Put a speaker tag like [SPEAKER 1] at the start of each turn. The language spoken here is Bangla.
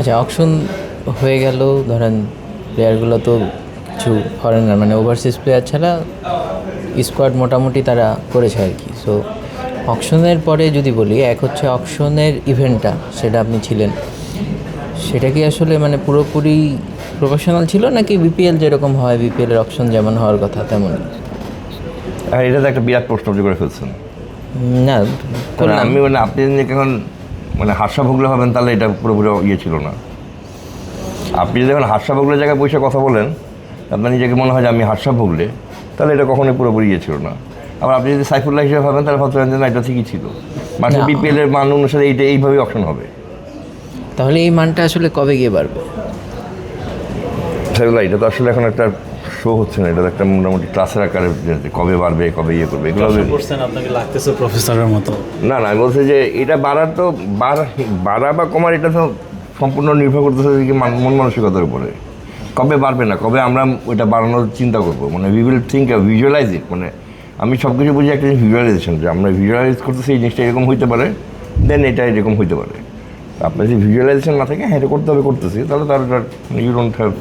[SPEAKER 1] আচ্ছা অকশন হয়ে গেল ধরেন প্লেয়ারগুলো তো কিছু ফরেনার মানে ওভারসিজ প্লেয়ার ছাড়া স্কোয়াড মোটামুটি তারা করেছে আর কি। সো অকশনের পরে যদি বলি এক হচ্ছে অকশনের ইভেন্টটা সেটা আপনি ছিলেন। সেটা কি আসলে মানে পুরোপুরি প্রফেশনাল ছিল নাকি বিপিএল যেরকম হয় বিপিএলের অপশন যেমন হওয়ার কথা তেমন?
[SPEAKER 2] আর এটা তো একটা বিরাট প্রশ্ন করে ফেলছেন।
[SPEAKER 1] না
[SPEAKER 2] আমি মানে আপনি এখন মানে হাস্যা ভুগলে হবেন তাহলে এটা পুরোপুরি ইয়ে ছিল না। আপনি যদি এখন হাস্যা ভুগলে জায়গায় বসে কথা বলেন আপনার নিজেকে মনে হয় যে আমি হাস্যা ভুগলে তাহলে এটা কখনোই পুরোপুরি ইয়ে ছিল না। আবার আপনি যদি সাইফুল্লাহ হিসেবে ভাবেন তাহলে ভাবতে পারেন যে না এটা ঠিকই ছিল। মানে। বিপিএল এর মান অনুসারে এইটা এইভাবেই অপশন হবে।
[SPEAKER 1] তাহলে এই মানটা আসলে কবে গিয়ে বাড়বে?
[SPEAKER 2] সাইফুল্লাহ এটা তো আসলে এখন একটা শো হচ্ছে না এটা একটা মোটামুটি ক্লাসের আকারে কবে বাড়বে কবে ইয়ে করবে এগুলো
[SPEAKER 3] করছেন আপনাকে লাগতেছে প্রফেসরের মতো।
[SPEAKER 2] না না আমি বলছি যে এটা বাড়ার তো বাড়া বাড়া বা কমার এটা তো সম্পূর্ণ নির্ভর করতেছে কি মন মানসিকতার উপরে। কবে বাড়বে না কবে আমরা ওইটা বাড়ানোর চিন্তা করব? মানে we will think visualise it মানে আমি সব কিছু বুঝি একটা ভিজুয়ালাইজেশন যে আমরা ভিজুয়ালাইজ করতেছি এই জিনিসটা এরকম হইতে পারে দেন এটা এরকম হইতে পারে। আপনার যদি ভিজুয়ালাইজেশন না থাকে হ্যাঁ এটা করতে হবে করতেছি তাহলে তার ইউ ডোন্ট হ্যাভ